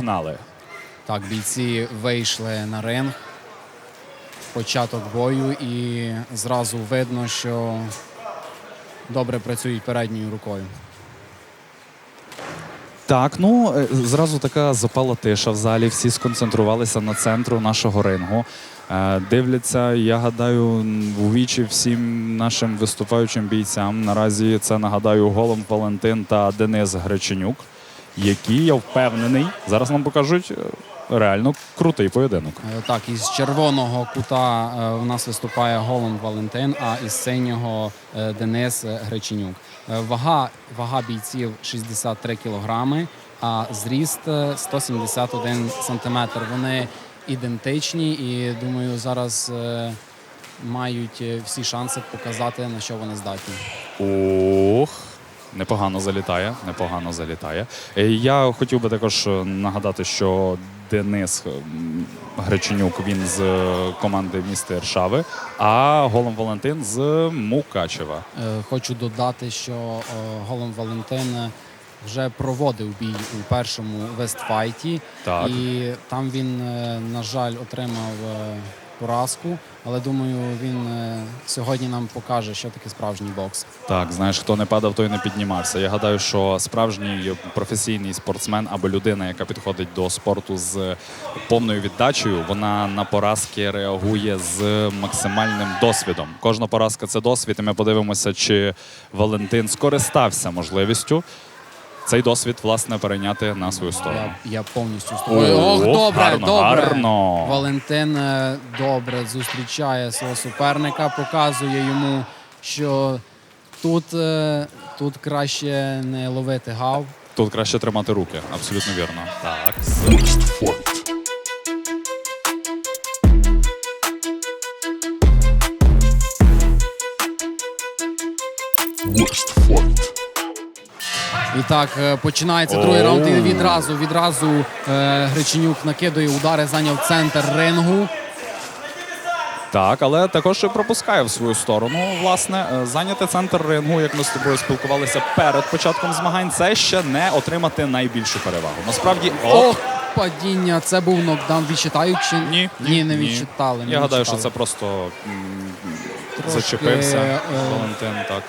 Погнали. Так, бійці вийшли на ринг. Початок бою, і зразу видно, що добре працюють передньою рукою. Так, ну е, зразу така запала тиша в залі. Всі сконцентрувалися на центру нашого рингу. Е, Дивляться, я гадаю, у вічі всім нашим виступаючим бійцям. Наразі це нагадаю Голом Валентин та Денис Греченюк, які я впевнений, зараз нам покажуть е, реально крутий поєдинок. Е, Так, із червоного кута е, у нас виступає Голланд Валентин, а із синього е, Денис е, Греченюк. Е, Вага, вага бійців 63 кілограми, а зріст е, 171 сантиметр. Вони ідентичні і думаю, зараз е, мають е, всі шанси показати, на що вони здатні. Ох, непогано залітає, непогано залітає. Е, Я хотів би також е, нагадати, що Денис Греченюк він з е, команди міста Іршави, а Голом Валентин з Мукачева. Хочу додати, що Голом Валентин вже проводив бій у першому вестфайті, Так. і там він, на жаль, отримав поразку. Але думаю, він е, сьогодні нам покаже, що таке справжній бокс. Так, знаєш, хто не падав, той не піднімався. Я гадаю, що справжній професійний спортсмен або людина, яка підходить до спорту з повною віддачею, вона на поразки реагує з максимальним досвідом. Кожна поразка це досвід, і ми подивимося, чи Валентин скористався можливістю цей досвід власне перейняти на свою сторону. Я, я повністю з тобою. Ох, добре, гарно, добре. гарно. Валентин е, добре зустрічає свого суперника, показує йому, що тут, е, тут краще не ловити гав. Тут краще тримати руки. Абсолютно вірно. Так. І так е, починається другий раунд. І відразу відразу е, Греченюк накидує удари, зайняв центр рингу. Так, але також і пропускає в свою сторону. Власне, е, зайняти центр рингу, як ми з тобою спілкувалися перед початком змагань, це ще не отримати найбільшу перевагу. Насправді, Ох, падіння. Це був нокдаун. Відчитають чи Ні, ні, не відчитали. не Я гадаю, що це просто Трошки, зачепився Валентин. Так.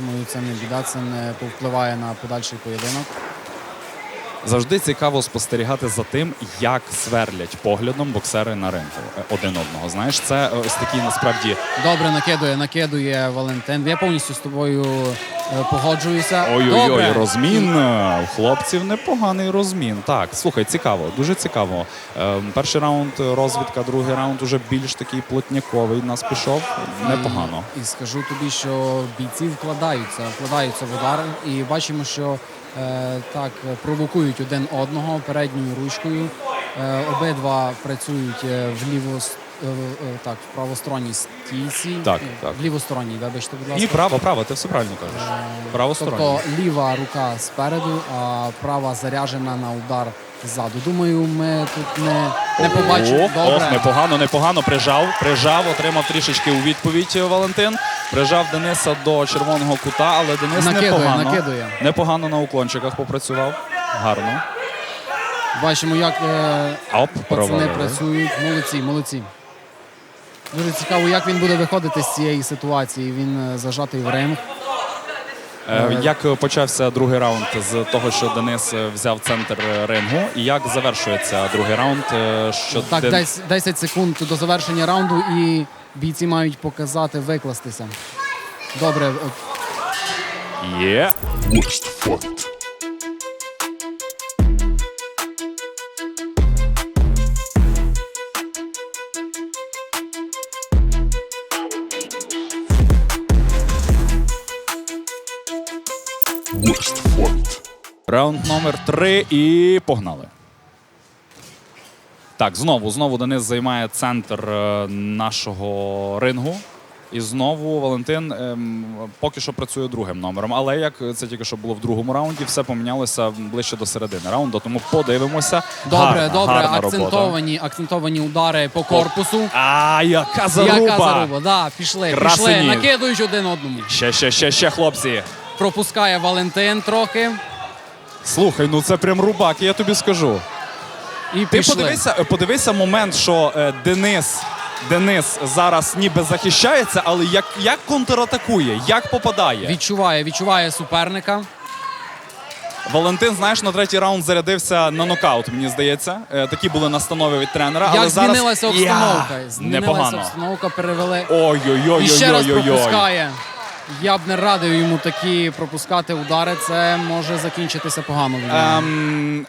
Думаю, це не біда, це не повпливає на подальший поєдинок. Завжди цікаво спостерігати за тим, як сверлять поглядом боксери на ринку е, один одного. Знаєш, це е, ось такі насправді Добре, накидує, накидує Валентин. Я повністю з тобою погоджуюся. Ой-ой-ой, розмін. е, У хлопців непоганий розмін. Так, слухай, цікаво, дуже цікаво. Е, Перший раунд е, розвідка, другий раунд уже більш такий плотняковий. Нас пішов непогано. І, і скажу тобі, що бійці вкладаються, вкладаються в удар, і бачимо, що е, так е, провокують один одного передньою ручкою. Е, обидва працюють е, в е, е, так, в правосторонній стійці. Так, Е, так. В лівосторонній, вибачте, будь ласка. Ні, право, право, ти все правильно кажеш. Правосторонній. Тобто ліва рука спереду, а права заряжена на удар ззаду. Думаю, ми тут не, не побачимо. Ох, Добре. ох, непогано, непогано прижав. Прижав, отримав трішечки у відповідь е, Валентин. Прижав Дениса до червоного кута, але Денис Накидує, непогано. накидує. Непогано на уклончиках попрацював. Гарно. Бачимо, як е, Оп, пацани провалили. працюють. Молодці, молодці. Дуже цікаво, як він буде виходити з цієї ситуації. Він е, зажатий в ринг. Е, Як почався другий раунд з того, що Денис е, взяв центр е, рингу, і як завершується другий раунд? е, Що Так, Ден- десь 10 секунд до завершення раунду, і бійці мають показати, викластися. Добре, от Є. Раунд номер три і погнали. Так, знову, знову Денис займає центр е, нашого рингу. І знову Валентин ем, поки що працює другим номером. Але як це тільки що було в другому раунді, все помінялося ближче до середини раунду. Тому подивимося. добре, Гарна, добре. гарна робота. акцентовані, акцентовані удари по корпусу. А, яка заруба! Яка заруба? Да, пішли, Красені. пішли, накидують один одному. Ще, ще, ще, ще, хлопці. Пропускає Валентин трохи. Слухай, ну це прям рубак, я тобі скажу. І Ти пішли. подивися, подивися момент, що е, Денис. Денис зараз ніби захищається, але як, як контратакує, як попадає. Відчуває, відчуває суперника. Валентин, знаєш, на третій раунд зарядився на нокаут, мені здається. Е, такі були настанови від тренера. але Як зараз... змінилася обстановка? Я! Змінилася Непогано. обстановка, перевели. Ой-ой-ой. І ще раз пропускає. Я б не радив йому такі пропускати удари. Це може закінчитися погано. Ем,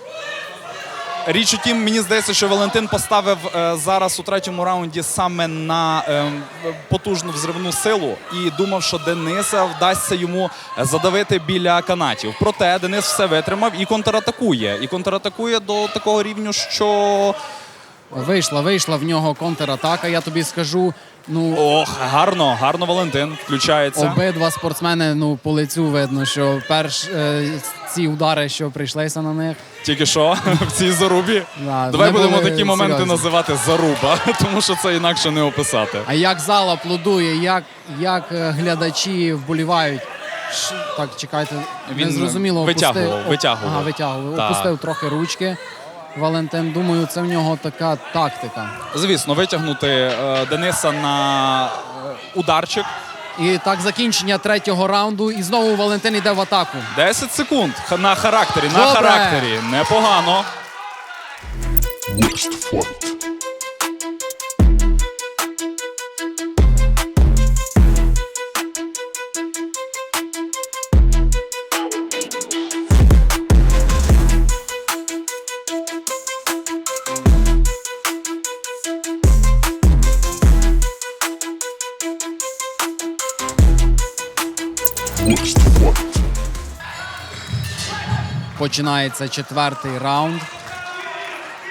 річ у тім, мені здається, що Валентин поставив е, зараз у третьому раунді саме на ем, потужну взривну силу і думав, що Дениса вдасться йому задавити біля канатів. Проте Денис все витримав і контратакує. І контратакує до такого рівню, що Вийшла, вийшла в нього контратака. Я тобі скажу. Ну, ох, гарно, гарно Валентин включається. обидва спортсмени, ну по лицю видно, що перш е, ці удари, що прийшлися на них. Тільки що в цій зарубі. Да, Давай будемо такі моменти серйозні. називати заруба, тому що це інакше не описати. А як зал аплодує, як, як е, глядачі вболівають. Так, чекайте, Він не зрозуміло. витягував, опустив, витягував. Ага, витягував. Так. Опустив трохи ручки. Валентин, думаю, це в нього така тактика. Звісно, витягнути е, Дениса на е, ударчик. І так закінчення третього раунду. І знову Валентин йде в атаку. 10 секунд Х- на характері. На Добре. характері. Непогано. Next fight. Починається четвертий раунд.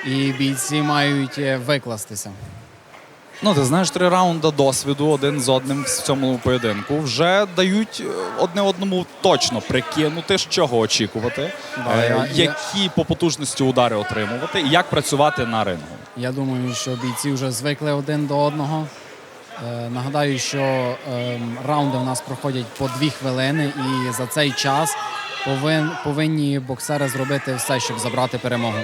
І бійці мають е, викластися. Ну, ти знаєш, три раунди досвіду один з одним в цьому поєдинку вже дають е, одне одному точно прикинути, з чого очікувати, Да, е, я- я- які по потужності удари отримувати і як працювати на рингу. Я думаю, що бійці вже звикли один до одного. Е, нагадаю, що ем, раунди у нас проходять по дві хвилини, і за цей час повинні боксери зробити все, щоб забрати перемогу.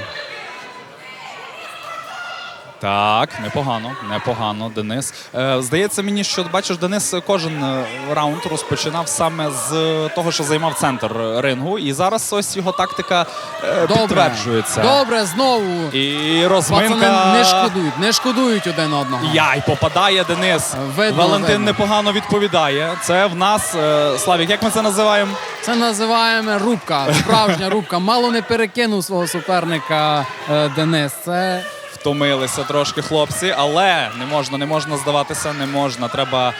Так, непогано, непогано, Денис. Е, здається мені, що бачиш, Денис кожен е, раунд розпочинав саме з того, що займав центр рингу, і зараз ось його тактика е, Добре, підтверджується. Добре, знову. І розминка. Пацани не шкодують, не шкодують один одного. Яй, попадає Денис. Видно, Валентин видно. непогано відповідає. Це в нас е, Славік, як ми це називаємо? Це називаємо рубка, справжня рубка. Мало не перекинув свого суперника е, Денис. Це Втомилися трошки хлопці, але не можна, не можна здаватися, не можна. Треба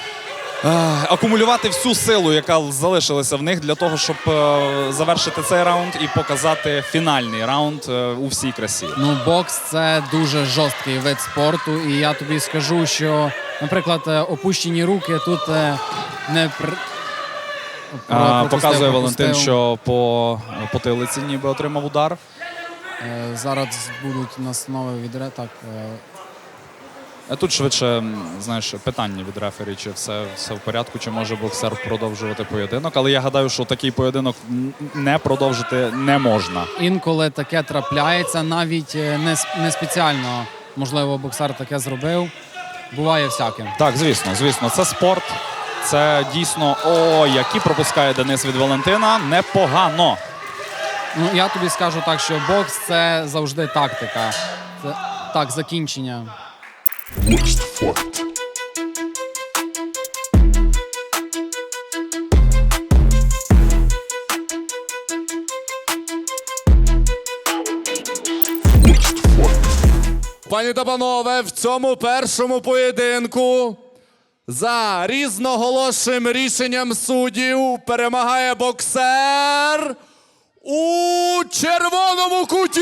е, акумулювати всю силу, яка залишилася в них для того, щоб е, завершити цей раунд і показати фінальний раунд е, у всій красі. Ну, бокс це дуже жорсткий вид спорту, і я тобі скажу, що, наприклад, е, опущені руки тут е, не. А, пропустив, показує Валентин, що по потилиці ніби отримав удар. Е, зараз будуть настанови від ре- так. е, А Тут швидше, знаєш, питання від рефері, чи все, все в порядку, чи може боксер продовжувати поєдинок. Але я гадаю, що такий поєдинок не продовжити не можна. Інколи таке трапляється, навіть е, не, не спеціально, можливо, боксер таке зробив. Буває всяке. Так, звісно, звісно, це спорт. Це дійсно о, які пропускає Денис від Валентина. Непогано. Ну, я тобі скажу так, що бокс це завжди тактика. Це, так, закінчення. Пані та панове, в цьому першому поєдинку за різноголошим рішенням суддів перемагає боксер у червоному куті.